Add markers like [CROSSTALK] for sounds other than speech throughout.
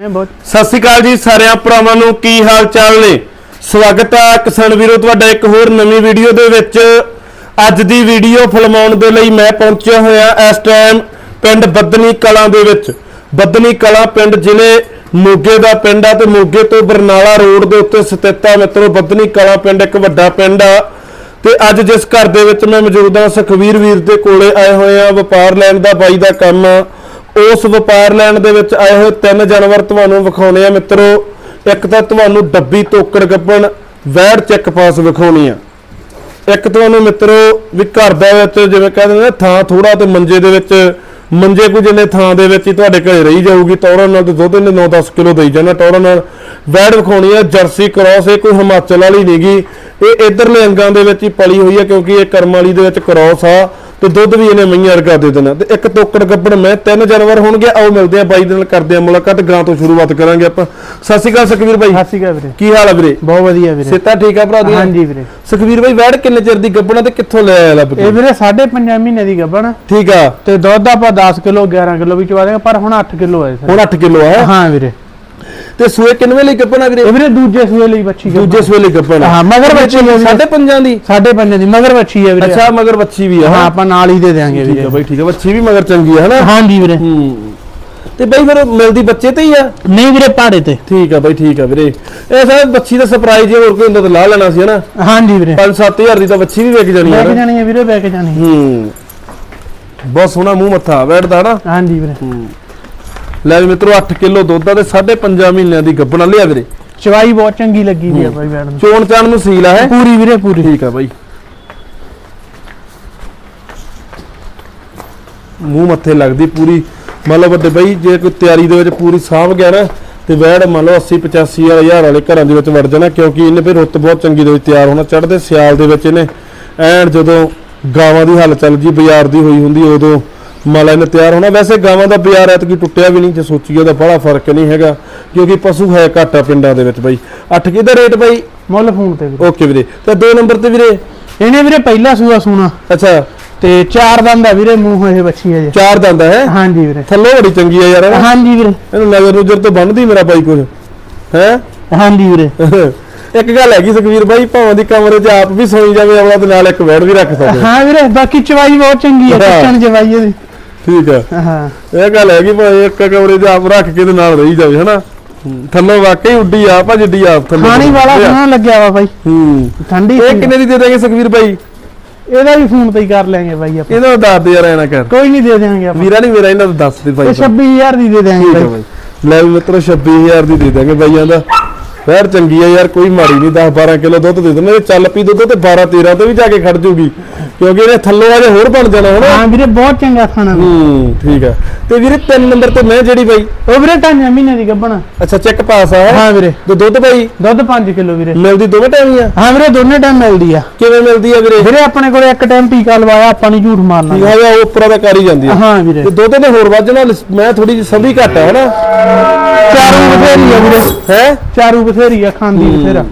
ਸਤਿ ਸ਼੍ਰੀ ਅਕਾਲ ਜੀ ਸਾਰਿਆਂ ਭਰਾਵਾਂ ਨੂੰ, ਕੀ ਹਾਲ ਚਾਲ ਨੇ? ਸਵਾਗਤ ਹੈ ਕਿਸਾਨ ਵੀਰੋ, ਤੁਹਾਡਾ ਇੱਕ ਹੋਰ ਨਵੀਂ ਵੀਡੀਓ ਦੇ ਵਿੱਚ। ਅੱਜ ਦੀ ਵੀਡੀਓ ਫਿਲਮਾਉਣ ਦੇ ਲਈ ਮੈਂ ਪਹੁੰਚਿਆ ਹੋਇਆ ਇਸ ਟਾਈਮ ਪਿੰਡ ਬੱਦਨੀ ਕਲਾਂ ਦੇ ਵਿੱਚ। ਬੱਦਨੀ ਕਲਾਂ ਪਿੰਡ ਜ਼ਿਲ੍ਹੇ ਮੋਗੇ ਦਾ ਪਿੰਡ ਆ ਤੇ ਮੋਗੇ ਤੋਂ ਬਰਨਾਲਾ ਰੋਡ ਦੇ ਉੱਤੇ ਸਥਿਤ ਆ ਮਿੱਤਰੋ ਬੱਦਨੀ ਕਲਾਂ ਪਿੰਡ ਇੱਕ ਵੱਡਾ ਪਿੰਡ ਆ। ਤੇ ਅੱਜ ਜਿਸ ਘਰ ਦੇ ਵਿੱਚ ਮੈਂ ਮੌਜੂਦ ਹਾਂ, ਸੁਖਵੀਰ ਵੀਰ ਦੇ ਕੋਲੇ ਆਏ ਹੋਏ ਆ ਵਪਾਰ ਲੈਣ ਦਾ ਬਾਈ ਦਾ ਕੰਮ ਆ। ਉਸ ਵਪਾਰ ਲੈਣ ਦੇ ਵਿੱਚ ਆਏ ਹੋਏ ਤਿੰਨ ਜਾਨਵਰ ਤੁਹਾਨੂੰ ਵਿਖਾਉਣੇ ਆ ਮਿੱਤਰੋ। ਇੱਕ ਤਾਂ ਤੁਹਾਨੂੰ ਡੱਬੀ ਤੋਕੜ ਗੱਬਣ ਵੈੜ ਚੈੱਕ ਪਾਸ ਵਿਖਾਉਣੀ ਆ। ਇੱਕ ਤੁਹਾਨੂੰ ਮਿੱਤਰੋ ਵੀ ਘਰ ਦੇ ਵਿੱਚ ਜਿਵੇਂ ਕਹਿੰਦੇ ਨੇ ਥਾਂ ਥੋੜਾ ਤੇ ਮੰਜੇ ਦੇ ਵਿੱਚ, ਮੰਜੇ ਕੋ ਜਿੰਨੇ ਥਾਂ ਦੇ ਵਿੱਚ ਹੀ ਤੁਹਾਡੇ ਘਰੇ ਰਹੀ ਜਾਊਗੀ, ਟੌਰਾਂ ਨਾਲ ਤੇ ਦੁੱਧ ਨੇ 9-10 ਕਿਲੋ ਦੇਈ ਜਾਂਦਾ ਟੌਰਾਂ ਨਾਲ। ਵੈੜ ਵਿਖਾਉਣੀ ਆ, ਜਰਸੀ ਕ੍ਰਾਸ ਇਹ ਕੋਈ ਹਿਮਾਚਲ ਵਾਲੀ ਨਹੀਂਗੀ ਇਹ ਇਧਰਲੇ ਅੰਗਾਂ ਦੇ ਵਿੱਚ ਹੀ ਪਲੀ ਹੋਈ ਆ, ਕਿਉਂਕਿ ਇਹ ਕਰਮ ਵਾਲੀ ਦੇ ਵਿੱਚ ਕ੍ਰਾਸ ਆ। ਤੇ ਦੁੱਧ ਵੀ ਇਹਨੇ ਮਈਆਂ ਵਰਗਾ ਦੇ ਦੇਣਾ। ਤੇ ਇੱਕ ਤੋਕੜ ਗੱਬੜ ਮੈਂ ਤਿੰਨ ਜਾਨਵਰ ਹੋਣਗੇ ਆਓ ਮਿਲਦੇ ਆ ਬਾਈ ਦੇ ਨਾਲ ਕਰਦੇ ਆ ਮੁਲਾਕਾਤ ਗਾਂ ਤੋਂ ਸ਼ੁਰੂਆਤ ਕਰਾਂਗੇ ਆਪਾਂ। ਸਤਿ ਸ਼੍ਰੀ ਅਕਾਲ ਸੁਖਵੀਰ ਬਾਈ। ਸਤਿ ਸ਼੍ਰੀ ਅਕਾਲ ਵੀਰੇ। ਕੀ ਹਾਲ ਆ ਵੀਰੇ? ਬਹੁਤ ਵਧੀਆ ਵੀਰੇ। ਸਿੱਤਾ ਠੀਕ ਆ ਭਰਾ ਦੀਆਂ? ਹਾਂਜੀ ਵੀਰੇ। ਸੁਖਵੀਰ ਬਾਈ ਵੈੜ ਕਿੰਨੇ ਚਿਰ ਦੀ ਗੱਬਣਾ ਤੇ ਕਿੱਥੋਂ ਲੈ ਆਇਆ ਲੱਭ ਕੇ? ਇਹ ਵੀਰੇ 5.5 ਮਹੀਨੇ ਦੀ ਗੱਭਣ ਠੀਕ ਆ। ਤੇ ਦੁੱਧ ਆਪਾਂ 10 ਕਿਲੋ 11 ਕਿਲੋ ਵੀ ਚਵਾ ਦੇਗਾ ਪਰ ਹੁਣ 8 ਕਿਲੋ ਹੈ ਸਰ। ਹੁਣ 8 ਕਿਲੋ ਆ। ਹਾਂ ਵੀਰੇ। ਤੇ ਸੂਏ ਕਿੰਨਵੇਂ ਲਈ ਗੱਬਣਾ ਵੀਰੇ? ਇਹ ਵੀਰੇ ਦੂਜੇ ਸੂਏ ਲਈ ਬੱਚੀ। ਦੂਜੇ ਸੂਏ ਲਈ ਗੱਬਣਾ ਹਾਂ, ਮਗਰ ਬੱਚੀ ਹੈ ਵੀਰੇ। ਸਾਢੇ ਪੰਜਾਂ ਦੀ। ਸਾਢੇ ਪੰਜ ਦੀ ਮਗਰ ਬੱਚੀ ਹੈ ਵੀਰੇ। ਅੱਛਾ ਮਗਰ ਬੱਚੀ ਵੀ ਆ ਹਾਂ ਹਾਂ। ਆਪਾਂ ਨਾਲ ਹੀ ਦੇ ਦੇਾਂਗੇ ਠੀਕ ਆ ਵੀਰੇ। ਬਾਈ ਠੀਕ ਆ। ਬੱਚੀ ਵੀ ਮਗਰ ਚੰਗੀ ਆ ਹਨਾ? ਹਾਂਜੀ ਵੀਰੇ। ਹੂੰ। ਤੇ ਬਾਈ ਫਿਰ ਮਿਲਦੀ ਬੱਚੇ ਤੇ ਹੀ ਆ? ਨਹੀਂ ਵੀਰੇ ਪਾੜੇ ਤੇ। ਠੀਕ ਆ ਬਾਈ ਠੀਕ ਆ ਵੀਰੇ। ਇਹ ਸਾਰਾ ਬੱਚੀ ਦਾ ਸਰਪ੍ਰਾਈਜ਼ ਹੋਰ ਕੋਈ ਹੁੰਦਾ ਤਾਂ ਲਾ ਲੈਣਾ ਸੀ ਹਨਾ? ਹਾਂਜੀ ਵੀਰੇ। 5-7000 ਦੀ ਤਾਂ ਬੱਚੀ ਵੀ ਵਿਕ ਜਾਣੀ ਆ ਕੇ ਨਾ। ਜਾਣੀ ਹੈ ਵੀਰੇ ਲੈ ਕੇ ਜਾਣੀ ਹੈ। ਹੂੰ। ਬਹੁਤ ਸੋਹਣਾ ਮੂੰਹ ਮੱਥਾ ਬੈਠਦਾ ਨਾ ਹਾਂਜੀ ਵੀਰੇ। ਲੈ ਵੀ ਮਿੱਤਰੋ 8 ਕਿਲੋ ਦੁੱਧ ਆ ਤੇ 5.5 ਮਹੀਨਿਆਂ ਦੀ ਗੱਬਣਾ ਲਿਆ ਵੀਰੇ ਚਵਾਈ ਬਹੁਤ ਚੰਗੀ ਲੱਗੀ ਵੀ ਆ ਬਾਈ ਮੈਡਮ ਚੋਣ ਚਾਣ ਨੂੰ ਸੀਲ ਆ ਹੈ? ਪੂਰੀ ਵੀਰੇ ਪੂਰੀ। ਠੀਕ ਆ ਬਾਈ। ਮੂੰਹ ਮੱਥੇ ਲੱਗਦੀ ਪੂਰੀ। ਮੰਨ ਲਓ ਵੱਡੇ ਬਾਈ ਜੇ ਕੋਈ ਤਿਆਰੀ ਦੇ ਵਿੱਚ ਪੂਰੀ ਸਾਂਭ ਗਿਆ ਨਾ ਤੇ ਵੈੜ ਮੰਨ ਲਓ 80 85 ਵਾਲੇ ਹਜ਼ਾਰ ਵਾਲੇ ਘਰਾਂ ਦੇ ਵਿੱਚ ਵੜ ਜਾਣਾ ਕਿਉਂਕਿ ਇਹਨੇ ਫਿਰ ਰੁੱਤ ਬਹੁਤ ਚੰਗੀ ਦੇ ਵਿੱਚ ਤਿਆਰ ਹੋਣਾ। ਚੜ੍ਹਦੇ ਸਿਆਲ ਦੇ ਵਿੱਚ ਇਹਨੇ ਐਨ ਜਦੋਂ ਗਾਵਾਂ ਦੀ ਹੱਲ ਚੱਲ ਜੀ ਬਾਜ਼ਾਰ ਦੀ ਹੋਈ ਹੁੰਦੀ ਉਦੋਂ ਮਾਲਾ ਇਹਨੇ ਤਿਆਰ ਹੋਣਾ। ਵੈਸੇ ਗਾਵਾਂ ਦਾ ਬਾਜ਼ਾਰ ਐਤਕੀ ਟੁੱਟਿਆ ਵੀ ਨਹੀਂ ਜੇ ਸੋਚੀਏ ਉਹਦਾ ਬੜਾ ਫ਼ਰਕ ਨਹੀਂ ਹੈਗਾ ਕਿਉਂਕਿ ਪਸ਼ੂ ਹੈ ਘੱਟ ਆ ਪਿੰਡਾਂ ਦੇ ਵਿੱਚ ਬਾਈ। 8 ਕਿਹਦਾ ਰੇਟ ਬਾਈ? ਮੁੱਲ ਫੋਨ ਤੇ ਵੀਰੇ। ਓਕੇ ਵੀਰੇ ਤੇ ਦੋ ਨੰਬਰ ਤੇ ਵੀਰੇ? ਇਹਨੇ ਵੀਰੇ ਪਹਿਲਾ ਸੂਆ ਸੂਣਾ। ਅੱਛਾ। ਤੇ ਚਾਰ ਦੰਦ ਆ ਵੀਰੇ ਮੂੰਹ ਇਹ ਬੱਚੀ ਹੈ ਜੀ। ਚਾਰ ਦੰਦ ਹੈ? ਹਾਂਜੀ ਵੀਰੇ। ਥੱਲੋਂ ਬੜੀ ਚੰਗੀ ਆ ਯਾਰ ਨਾ। ਹਾਂਜੀ ਵੀਰੇ। ਇਹਨੂੰ ਨਜ਼ਰ ਨੁਜਰ ਤੋਂ ਬੰਨਦੀ ਮੇਰਾ ਬਾਈ ਕੁਝ ਹੈ? ਹਾਂਜੀ ਵੀਰੇ। [LAUGHS] ਇੱਕ ਗੱਲ ਹੈਗੀ ਸੁਖਵੀਰ ਬਾਈ ਭਾਵਾਂ ਦੀ ਕਮਰੇ 'ਚ ਆਪ ਵੀ ਸੋਈ ਜਾਵੇ ਅਗਲਾ ਤੇ ਨਾਲ ਇੱਕ ਬੈਡ ਵੀ ਰੱਖ ਸਕਦੇ। ਹਾਂ ਵੀਰੇ ਬਾਕੀ ਚਵਾਈ ਬਹੁਤ ਚੰਗੀ ਹੈ। ਕੱਟਣ ਚਵਾਈ ਇਹਦੀ। ਠੀਕ ਆ। ਹਾਂ। ਇਹ ਗੱਲ ਹੈਗੀ ਭਾਵੇਂ ਇੱਕ ਕਮਰੇ 'ਚ ਆਪ ਰੱਖ ਕੇ ਤੇ ਨਾਲ ਰਹੀ ਜਾਵੇ ਹਨਾ? ਥੱਲੋਂ ਵਾਕਈ ਉੱਡੀ ਆ ਭਾ ਜਿੱਡੀ ਆਪ ਥੱਲੇ ਖਾਣੀ ਵਾਲਾ ਸੋਹਣਾ ਲੱਗਿਆ ਵਾ ਬਾਈ। ਹੂੰ। ਠੰਡੀ ਇਹ। ਕਿੰਨੇ ਦੀ ਦੇ ਦਾਂਗੇ ਸੁਖਵੀਰ ਬਾਈ? ਇਹਦਾ ਵੀ ਫੋਨ ਤੇ ਹੀ ਕਰ ਲੈਂਗੇ ਬਾਈ ਆਪਾਂ। ਇਹਦਾ ਦੱਸ ਦੇ ਯਾਰ ਐਨਾ ਕਰ। ਕੋਈ ਨਹੀਂ ਦੇ ਦੇਾਂਗੇ ਆਪਾਂ। ਵੀਰਾ ਨਹੀਂ ਮੇਰਾ ਇਹਨਾਂ ਦਾ ਦੱਸ ਦੇ ਬਾਈ ਇਹ 26000 ਦੀ ਦੇ ਦੇਾਂਗੇ ਹੈ ਬਾਈ। ਲੈ ਵੀ ਮਿੱਤਰੋ 26000 ਦੀ ਦੇ ਦਾਂਗੇ ਬਾਈਆਂ ਦਾ। ਫੇਰ ਚੰਗੀ ਆ ਯਾਰ ਕੋਈ ਮਾੜੀ ਨਹੀਂ 10 12 ਕਿਲੋ ਦੁੱਧ ਦੇ ਦਿੰਦੇ ਚੱਲ ਪੀ ਦੁੱਧ ਤੇ 12 13 ਤੇ ਵੀ ਜਾ ਕੇ ਖੜ ਜੂਗੀ। ਕਿਉਂਕਿ ਇਹਨੇ ਥੱਲੋਂ ਅਜੇ ਹੋਰ ਬਣ ਜਾਣਾ ਹਨਾ ਹਾਂ ਵੀਰੇ ਬਹੁਤ ਚੰਗਾ ਖਾਣਾ। ਹੂੰ ਠੀਕ ਆ। ਤੇ ਵੀਰੇ 3 ਨੰਬਰ ਤੇ ਮੈਂ ਜਿਹੜੀ ਬਾਈ ਉਹ ਵੀਰੇ ਢਾਈਆਂ ਮਹੀਨੇ ਦੀ ਗੱਭਣਾ। ਅੱਛਾ ਚੈੱਕ ਪਾਸ ਆ। ਹਾਂ ਵੀਰੇ। ਤੇ ਦੁੱਧ ਬਾਈ? ਦੁੱਧ 5 ਕਿਲੋ ਵੀਰੇ। ਮਿਲਦੀ ਦੋਵੇਂ ਟਾਈਮ ਹੀ ਆ? ਹਾਂ ਵੀਰੇ ਦੋਨੇ ਟਾਈਮ ਮਿਲਦੀ ਆ। ਕਿਵੇਂ ਮਿਲਦੀ ਆ ਵੀਰੇ? ਵੀਰੇ ਆਪਣੇ ਕੋਲੇ ਇੱਕ ਟਾਈਮ ਟੀਕਾ ਲਵਾਇਆ ਆਪਾਂ ਨਹੀਂ ਝੂਠ ਮਾਰਨਾ। ਠੀਕ ਆ ਉਹ ਉੱਪਰਾਂ ਦਾ ਕਰ ਹੀ ਜਾਂਦੀ ਆ। ਹਾਂ ਵੀਰੇ। ਤੇ ਦੁੱਧ ਤੇ ਹੋਰ ਵੱਜਣਾ ਮੈਂ ਥੋੜੀ ਜਿਹੀ ਸਭੀ ਘੱਟ ਆ ਹਨਾ ਚਾਰੂ ਬਥੇਰੀ ਆ ਵੀਰੇ। ਹੈ? ਚਾਰੂ ਬਥੇਰੀ ਆ ਖਾਂਦੀ ਬਥੇਰਾ।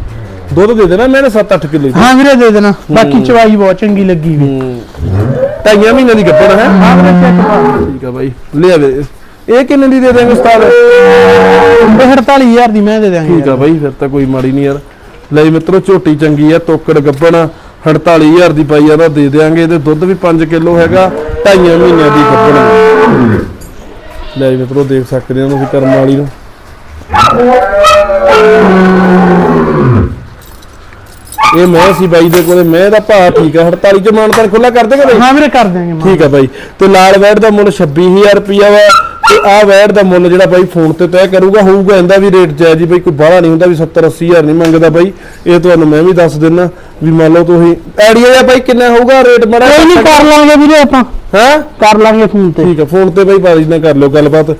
ਦੁੱਧ ਦੇ ਦੇਣਾ ਮੈਨੇ 7-8 ਕਿਲੋ ਹਾਂ ਵੀਰੇ ਦੇ ਦੇਣਾ। ਬਾਕੀ ਚਵਾਈ ਬਹੁਤ ਚੰਗੀ ਲੱਗੀ ਵੀ। ਢਾਈਆਂ ਮਹੀਨੇ ਦੀ ਗੱਭਣ ਹੈ। ਹਾਂ ਵੀਰੇ ਚੈੱਕ ਕਰਵਾ ਠੀਕ ਆ ਬਾਈ। ਲਿਆ ਵੀਰੇ ਇਹ ਕਿੰਨੇ ਦੀ ਦੇ ਦੇਂਗੇ ਉਸਤਾਦ? ਇਹ 48000 ਦੀ ਮੈਂ ਦੇ ਦਿਆਂਗੇ ਠੀਕ ਆ ਬਾਈ ਫਿਰ ਤਾਂ ਕੋਈ ਮਾੜੀ ਨਹੀਂ ਯਾਰ। ਲੈ ਮਿੱਤਰੋ ਝੋਟੀ ਚੰਗੀ ਆ ਤੋਕੜ ਗੱਬਣ 48000 ਦੀ ਪਾਈ ਆ ਦਾ ਦੇ ਦੇਾਂਗੇ ਇਹਦੇ ਦੁੱਧ ਵੀ 5 ਕਿਲੋ ਹੈਗਾ ਢਾਈਆਂ ਮਹੀਨਿਆਂ ਦੀ ਗੱਬਣ ਲੈ ਮਿੱਤਰੋ ਦੇਖ ਸਕਦੇ ਹੋ ਤੁਸੀਂ ਕਰਮ ਵਾਲੀ ਨੂੰ। ਇਹ ਮੈਂ ਸੀ ਬਾਈ ਦੇ ਕੋਲੇ ਮੈਂ ਦਾ ਭਾਅ ਠੀਕ ਆ 48 ਚ ਮਾਨਤਾਨ ਖੁੱਲਾ ਕਰ ਦੇਗਾ ਬਾਈ? ਹਾਂ ਵੀਰੇ ਕਰ ਦਿਆਂਗੇ ਮਾਂ ਠੀਕ ਆ ਬਾਈ। ਤੇ ਲਾਲ ਵੈੜ ਦਾ ਮੁੱਲ 26000 ਰੁਪਿਆ ਵਾ ਤੇ ਆਹ ਵੈੜ ਦਾ ਮੁੱਲ ਜਿਹੜਾ ਬਾਈ ਫੋਨ ਤੇ ਤੈਅ ਕਰੂਗਾ ਹੋਊਗਾ ਇਹਦਾ ਵੀ ਰੇਟ ਜਾਇਜ਼ ਹੀ ਬਾਈ ਕੋਈ ਬਾਹਲਾ ਨਹੀਂ ਹੁੰਦਾ ਵੀ 70 80000 ਨਹੀਂ ਮੰਗਦਾ ਬਾਈ। ਇਹ ਤੁਹਾਨੂੰ ਮੈਂ ਵੀ ਦੱਸ ਦਿੰਨਾ ਵੀ ਮੰਨ ਲਓ ਤੁਸੀਂ ਆਈਡੀਆ ਜਾਂ ਬਾਈ ਕਿੰਨਾ ਹੋਊਗਾ ਰੇਟ ਬੜਾ ਕੋਈ ਨਹੀਂ ਕਰ ਲਾਂਗੇ ਵੀਰੇ ਆਪਾਂ। ਹਾਂ? ਕਰ ਲਾਂਗੇ ਫੋਨ ਤੇ। ਠੀਕ ਆ ਫੋਨ ਤੇ ਬਾਈ ਬਾਜੀ ਨਾਲ ਕਰ ਲਿਓ ਗੱਲਬਾਤ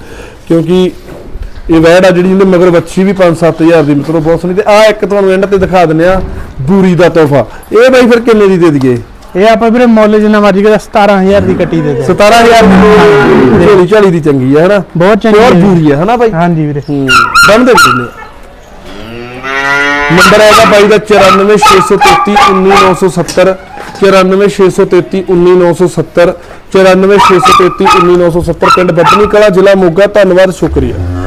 ਕਿਉਂਕਿ ਇਹ ਵੈੜ ਆ ਜਿਹੜੀ ਇਹਨੇ ਮਗਰ ਵੱਛੀ ਵੀ 5-7000 ਦੀ ਮਤਲਬ ਬਹੁਤ ਸੋਹਣੀ। ਤੇ ਆ ਇੱਕ ਤੁਹਾਨੂੰ ਐਂਡ ਤੇ ਦਿਖਾ ਦਿੰਨੇ ਆ ਬੂਰੀ ਦਾ ਤੋਹਫਾ। ਇਹ ਬਾਈ ਫਿਰ ਕਿੰਨੇ ਦੀ ਦੇ ਦਈਏ? ਇਹ ਆਪਾਂ ਵੀਰੇ ਮੁੱਲ ਜਿੰਨਾ ਮਰਜ਼ੀ ਕਰਾ 17000 ਦੀ ਕੱਟੀ ਦੇ ਦੇ 17000 ਦੀ ਝੋਲੀ ਝਾਲੀ ਦੀ ਚੰਗੀ ਆ ਹਨਾ? ਬਹੁਤ ਚੰਗੀ ਪਿਓਰ ਹੈ। ਬੂਰੀ ਆ ਹਨਾ ਬਾਈ? ਹਾਂਜੀ ਵੀਰੇ। ਹੂੰ। ਬੰਦੇ ਨੇ ਨੰਬਰ ਹੈਗਾ ਬਾਈ ਦਾ 94633 19970 94633 19970 94633 19970 ਪਿੰਡ ਬੱਦਨੀ ਕਲਾ ਜ਼ਿਲ੍ਹਾ ਮੋਗਾ। ਧੰਨਵਾਦ ਸ਼ੁਕਰੀਆ।